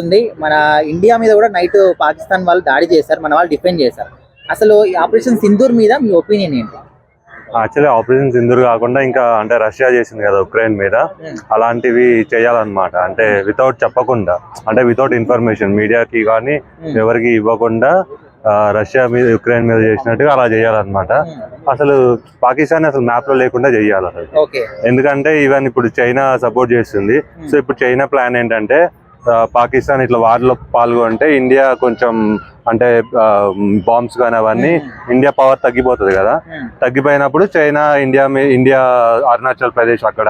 ఉంది మన ఇండియా మీద కూడా నైట్ పాకిస్తాన్ వాళ్ళు దాడి చేశారు మన వాళ్ళు డిఫెండ్ చేశారు. అసలు ఈ ఆపరేషన్ సింధూర్ మీద మీ ఒపీనియన్ ఏంటి? యాక్చువల్లీ ఆపరేషన్ సింధూర్ కాకుండా ఇంకా అంటే రష్యా చేసింది కదా ఉక్రెయిన్ మీద. అలాంటివి చేయాలన్నమాట. అంటే వితౌట్ చెప్పకుండా అంటే వితౌట్ ఇన్ఫర్మేషన్ మీడియాకి కానీ ఎవరికి ఇవ్వకుండా రష్యా మీద ఉక్రెయిన్ మీద చేసినట్టుగా అలా చేయాలన్నమాట. అసలు పాకిస్తాన్ అసలు మ్యాప్లో లేకుండా చేయాలి అసలు ఎందుకంటే ఈవెన్ ఇప్పుడు చైనా సపోర్ట్ చేస్తుంది. సో ఇప్పుడు చైనా ప్లాన్ ఏంటంటే పాకిస్తాన్ ఇట్లా వార్లో పాల్గొంటే ఇండియా కొంచెం అంటే బాంబ్స్ కానీ అవన్నీ ఇండియా పవర్ తగ్గిపోతుంది కదా. తగ్గిపోయినప్పుడు China India India Arunachal Pradesh అక్కడ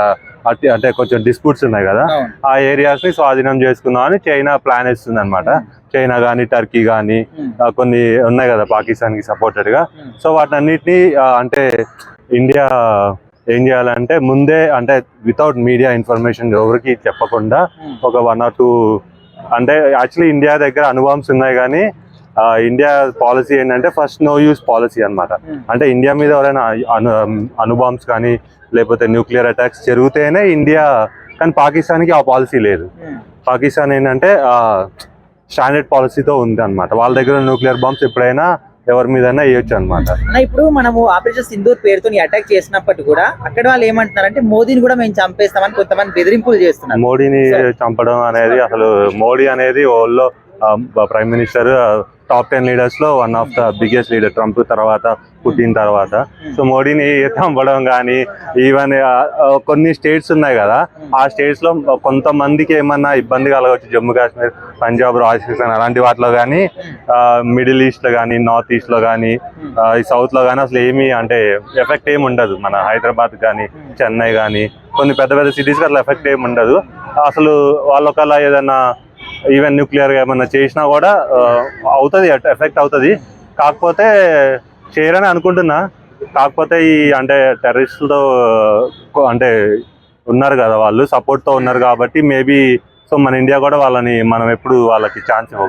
అంటే కొంచెం డిస్ప్యూట్స్ ఉన్నాయి కదా. ఆ ఏరియాస్ని స్వాధీనం చేసుకుందాం అని చైనా ప్లాన్ వేస్తుంది అనమాట చైనా కానీ టర్కీ కానీ కొన్ని ఉన్నాయి కదా పాకిస్తాన్కి సపోర్టెడ్గా సో వాటినన్నిటిని ఆ, అంటే ఇండియా ఏం చేయాలంటే ముందే అంటే వితౌట్ మీడియా ఇన్ఫర్మేషన్ ఎవరికి చెప్పకుండా ఒక వన్ ఆర్ టూ అంటే యాక్చువల్లీ ఇండియా దగ్గర అనుభవంస్ ఉన్నాయి కానీ ఇండియా పాలసీ ఏంటంటే ఫస్ట్ నో యూస్ పాలసీ అన్నమాట. అంటే ఇండియా మీద ఎవరైనా అను అనుబాంబ్స్ కానీ లేకపోతే న్యూక్లియర్ అటాక్స్ జరిగితేనే ఇండియా కానీ పాకిస్తాన్కి ఆ పాలసీ లేదు. పాకిస్తాన్ ఏంటంటే స్టాండర్డ్ పాలసీతో ఉంది అనమాట వాళ్ళ దగ్గర న్యూక్లియర్ బాంబ్స్ ఎప్పుడైనా ఎవరి మీదైనా వేయొచ్చు అనమాట ఇప్పుడు మనము ఆపరేషన్ సింధూర్ పేరుతో అటాక్ చేసినప్పటికీ కూడా అక్కడ వాళ్ళు ఏమంటున్నారంటే మోదీని కూడా మేము చంపేస్తామని కొంతమంది బెదిరింపులు చేస్తున్నారు. మోడీని చంపడం అనేది అసలు మోడీ అనేది ఓల్లో prime minister top ten లీడర్స్లో one of the biggest leader Trump తర్వాత పుట్టిన తర్వాత. సో మోడీని ఎత్తంపడం కానీ ఈవెన్ కొన్ని స్టేట్స్ ఉన్నాయి కదా ఆ స్టేట్స్లో కొంతమందికి ఏమన్నా ఇబ్బంది కలగవచ్చు జమ్మూ కాశ్మీర్ పంజాబ్ రాజస్థాన్ అలాంటి వాటిలో కానీ మిడిల్ ఈస్ట్లో కానీ నార్త్ ఈస్ట్లో కానీ ఈ సౌత్లో కానీ అసలు ఏమీ అంటే ఎఫెక్ట్ ఏమి ఉండదు. మన హైదరాబాద్ కానీ చెన్నై కానీ కొన్ని పెద్ద పెద్ద సిటీస్ అట్లా ఎఫెక్ట్ ఏమి ఉండదు. అసలు వాళ్ళొకలా ఏదైనా ఈవెన్ న్యూక్లియర్గా ఏమన్నా చేసినా కూడా అవుతుంది ఎఫెక్ట్ అవుతుంది. కాకపోతే చేయరని అనుకుంటున్నా. కాకపోతే ఈ అంటే టెర్రరిస్టులతో అంటే ఉన్నారు కదా వాళ్ళు సపోర్ట్తో ఉన్నారు కాబట్టి మేబీ సో మన ఇండియా కూడా వాళ్ళని మనం ఎప్పుడు వాళ్ళకి ఛాన్స్ ఇవ్వకూడదు